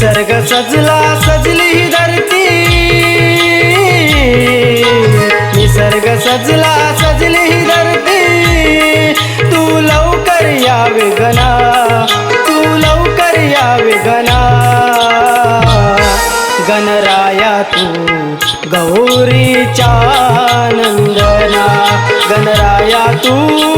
निसर्ग सजला सजली ही धरती. निसर्ग सजला सजली ही धरती. तू लवकर या विघना तू लवकर या विघना गणराया तू गौरीचा नंदना. गणराया तू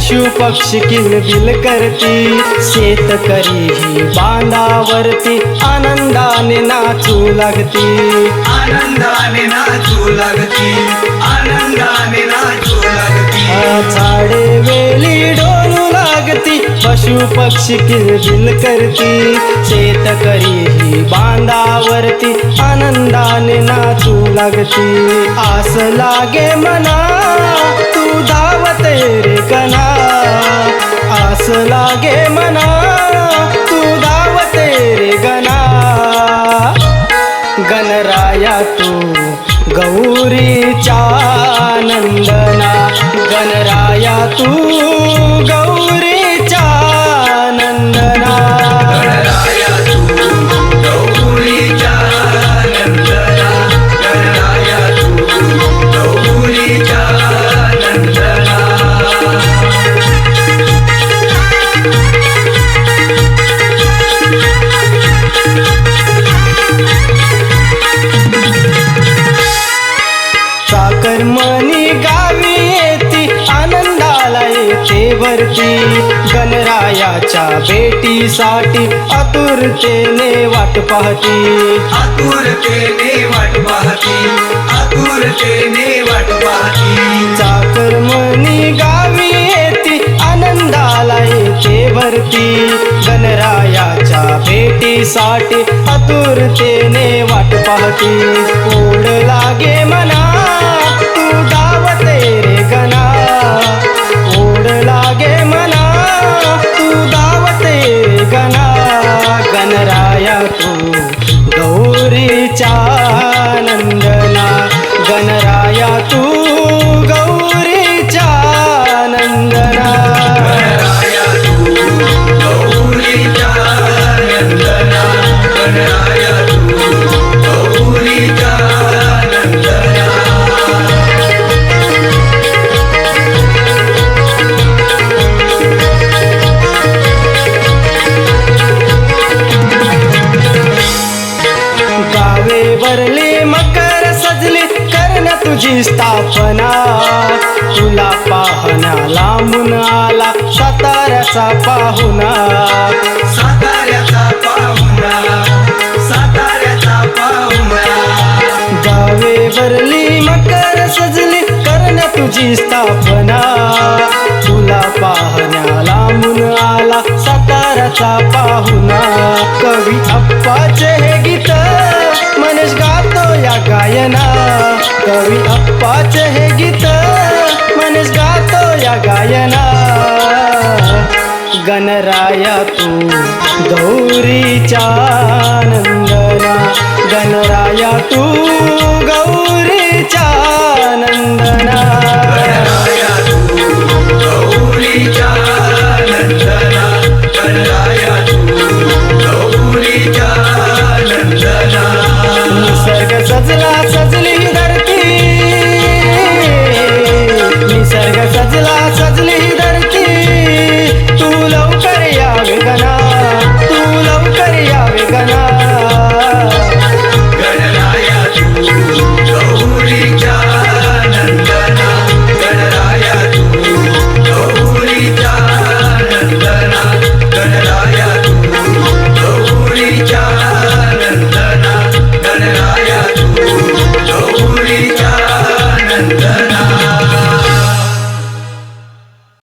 पशु पक्षी किलबिल करती. शेतकरी ही बांधावरती आनंदाने नाचू लागती. आनंदाने नाचू लागती. आनंदाने नाचू लागती. झाडे वेली डोलू लागती. पशु पक्षी किलबिल करती. शेतकरी ही बांधावरती आनंदाने नाचू लागती. आस लागे मना गणराया तू गौरीचा नंदना गणराया तू गौरी भरती गणरायाच्या भेटीसाठी आतुरतेने वाट पाहती. आतुरतेने वाट पाहती आतुरतेने वाट पाहती. चाकरमणी गावी येती आनंदाला येते भरती. गणरायाच्या भेटीसाठी आतुरतेने वाट पाहती. ओढ लागे मना तुझी स्थापना तुला पाहण्या लांबून आला साताऱ्याचा पाहुणा. साताऱ्याचा पाहुणा साताऱ्याचा पाहुणा. गावे वरली मकर सजली कर्ण तुझी स्थापना. तुला पाहण्या लांबून आला साताऱ्याचा पाहुणा प्रेमाचे हे गीत गातो या गायना. गणराया तू गौरीच्या नंदना गणराया तू गौरी